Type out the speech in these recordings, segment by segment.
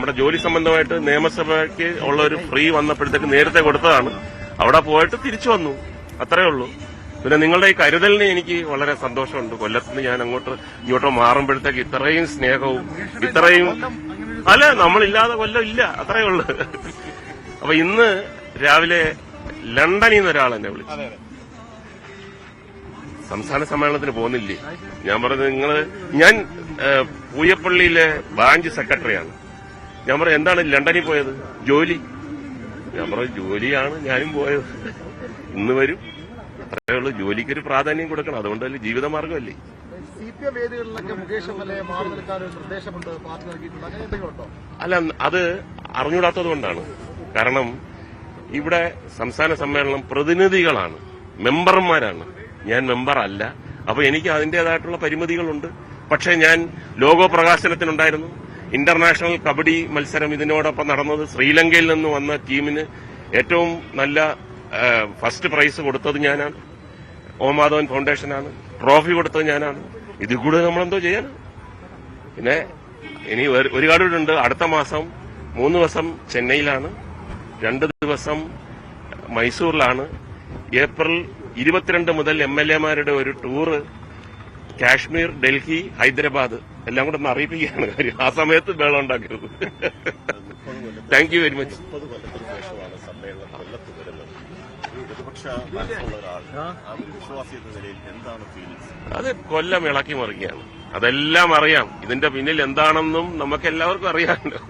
നമ്മുടെ ജോലി സംബന്ധമായിട്ട് നിയമസഭയ്ക്ക് ഉള്ള ഒരു ഫ്രീ വന്നപ്പോഴത്തേക്ക് നേരത്തെ കൊടുത്തതാണ്. അവിടെ പോയിട്ട് തിരിച്ചു വന്നു. അത്രേ ഉള്ളൂ. പിന്നെ നിങ്ങളുടെ ഈ കരുതലിന് എനിക്ക് വളരെ സന്തോഷമുണ്ട്. കൊല്ലത്തിന് ഞാൻ അങ്ങോട്ട് ഇങ്ങോട്ടോ മാറുമ്പോഴത്തേക്ക് ഇത്രയും സ്നേഹവും ഇത്രയും അല്ല നമ്മളില്ലാതെ കൊല്ലം ഇല്ല. അത്രേ ഉള്ളൂ. അപ്പൊ ഇന്ന് രാവിലെ ലണ്ടനിൽ നിന്ന് ഒരാൾ എന്നെ വിളിച്ചു. സംസ്ഥാന സമ്മേളനത്തിന് പോകുന്നില്ലേ? ഞാൻ പറഞ്ഞത് നിങ്ങൾ ഞാൻ പൂയപ്പള്ളിയിലെ ബ്രാഞ്ച് സെക്രട്ടറിയാണ്. ഞാൻ പറയാം എന്താണ് ലണ്ടനിൽ പോയത്? ജോലി? ഞാൻ പറയാം ജോലിയാണ് ഞാനും പോയത്. ഇന്ന് വരും. അത്രേ ഉള്ളൂ. ജോലിക്കൊരു പ്രാധാന്യം കൊടുക്കണം. അതുകൊണ്ടല്ലേ ജീവിതമാർഗമല്ലേ അല്ല അത് അറിഞ്ഞൂടാത്തത് കൊണ്ടാണ്. കാരണം ഇവിടെ സംസ്ഥാന സമ്മേളനം പ്രതിനിധികളാണ്. മെമ്പർമാരാണ്. ഞാൻ മെമ്പർ അല്ല അപ്പൊ എനിക്ക് അതിന്റേതായിട്ടുള്ള പരിമിതികളുണ്ട്. പക്ഷേ ഞാൻ ലോഗോ പ്രകാശനത്തിനുണ്ടായിരുന്നു. ഇന്റർനാഷണൽ കബഡി മത്സരം ഇതിനോടൊപ്പം നടന്നത്. ശ്രീലങ്കയിൽ നിന്ന് വന്ന ടീമിന് ഏറ്റവും നല്ല ഫസ്റ്റ് പ്രൈസ് കൊടുത്തത് ഞാനാണ്. ഓമാധവൻ ഫൗണ്ടേഷനാണ്. ട്രോഫി കൊടുത്തത് ഞാനാണ്. ഇതിൽ കൂടുതൽ നമ്മളെന്തോ ചെയ്യാൻ പിന്നെ ഇനി ഒരു- കാർഡുണ്ട് അടുത്ത മാസം മൂന്ന് ദിവസം ചെന്നൈയിലാണ്. രണ്ട് ദിവസം മൈസൂരിലാണ്. ഏപ്രിൽ ഇരുപത്തിരണ്ട് മുതൽ എം എൽ എമാരുടെ ഒരു ടൂറ് കാശ്മീർ ഡൽഹി ഹൈദരാബാദ് എല്ലാം കൂടെ ഒന്ന് അറിയിപ്പിക്കുകയാണ് കാര്യം. ആ സമയത്ത് വേള ഉണ്ടാക്കരുത്. താങ്ക് യു വെരി മച്ച് അത് കൊല്ലം ഇളക്കി മറിക്കുകയാണ്. അതെല്ലാം അറിയാം. ഇതിന്റെ പിന്നിൽ എന്താണെന്നും നമുക്ക് എല്ലാവർക്കും അറിയാമല്ലോ.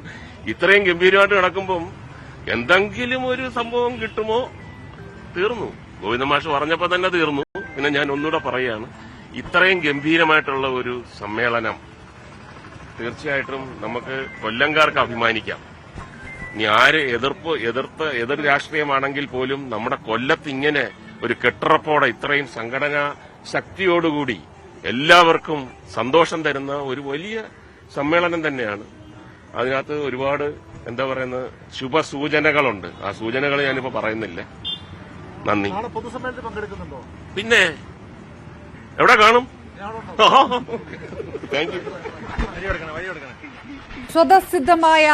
ഇത്രയും ഗംഭീരമായിട്ട് നടക്കുമ്പം എന്തെങ്കിലും ഒരു സംഭവം കിട്ടുമോ? തീർന്നു. ഗോവിന്ദമാഷ് പറഞ്ഞപ്പോ തന്നെ തീർന്നു. പിന്നെ ഞാൻ ഒന്നുകൂടെ പറയുകയാണ്. ഇത്രയും ഗംഭീരമായിട്ടുള്ള ഒരു സമ്മേളനം തീർച്ചയായിട്ടും നമുക്ക് കൊല്ലംകാർക്ക് അഭിമാനിക്കാം. ഇനി ആര് എതിർപ്പ് എതിർത്ത് എതിർ രാഷ്ട്രീയമാണെങ്കിൽ പോലും നമ്മുടെ കൊല്ലത്ത് ഇങ്ങനെ ഒരു കെട്ടുറപ്പോടെ ഇത്രയും സംഘടനാ ശക്തിയോടുകൂടി എല്ലാവർക്കും സന്തോഷം തരുന്ന ഒരു വലിയ സമ്മേളനം തന്നെയാണ്. അതിനകത്ത് ഒരുപാട് എന്താ പറയുന്നത് ശുഭസൂചനകളുണ്ട്. ആ സൂചനകൾ ഞാനിപ്പോ പറയുന്നില്ല. നന്ദി. പിന്നെ എവിടെ കാണും? താങ്ക് യു സ്വതസിദ്ധമായ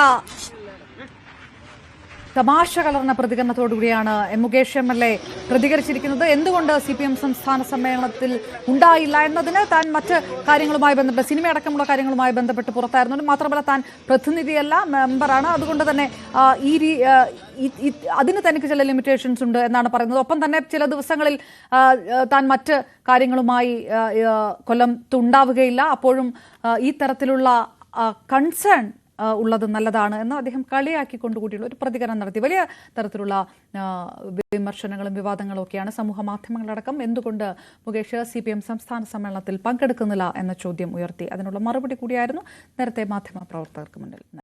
തമാശ കലർന്ന പ്രതികരണത്തോടുകൂടിയാണ് M Mukesh M L A പ്രതികരിച്ചിരിക്കുന്നത്. എന്തുകൊണ്ട് സി പി എം സംസ്ഥാന സമ്മേളനത്തിൽ ഉണ്ടായില്ല എന്നതിന് താൻ മറ്റ് കാര്യങ്ങളുമായി ബന്ധപ്പെട്ട് സിനിമ അടക്കമുള്ള കാര്യങ്ങളുമായി ബന്ധപ്പെട്ട് പുറത്തായിരുന്നു മാത്രമല്ല താൻ പ്രതിനിധിയല്ല മെമ്പറാണ്. അതുകൊണ്ട് തന്നെ ഈ അതിന് തനിക്ക് ചില ലിമിറ്റേഷൻസ് ഉണ്ട് എന്നാണ് പറയുന്നത്. ഒപ്പം തന്നെ ചില ദിവസങ്ങളിൽ താൻ മറ്റ് കാര്യങ്ങളുമായി കൊല്ലം തുണ്ടാവുകയില്ല അപ്പോഴും ഈ തരത്തിലുള്ള കൺസേൺ ഉള്ളത് നല്ലതാണ് എന്ന് അദ്ദേഹം കളിയാക്കിക്കൊണ്ട് കൂടിയുള്ള ഒരു പ്രതികരണം നടത്തി. വലിയ തരത്തിലുള്ള വിമർശനങ്ങളും വിവാദങ്ങളും ഒക്കെയാണ് സമൂഹ മാധ്യമങ്ങളടക്കം എന്തുകൊണ്ട് മുകേഷ് സി പി എം സംസ്ഥാന സമ്മേളനത്തിൽ പങ്കെടുക്കുന്നില്ല എന്ന ചോദ്യം ഉയർത്തി. അതിനുള്ള മറുപടി കൂടിയായിരുന്നു നേരത്തെ മാധ്യമ പ്രവർത്തകർക്ക് മുന്നിൽ.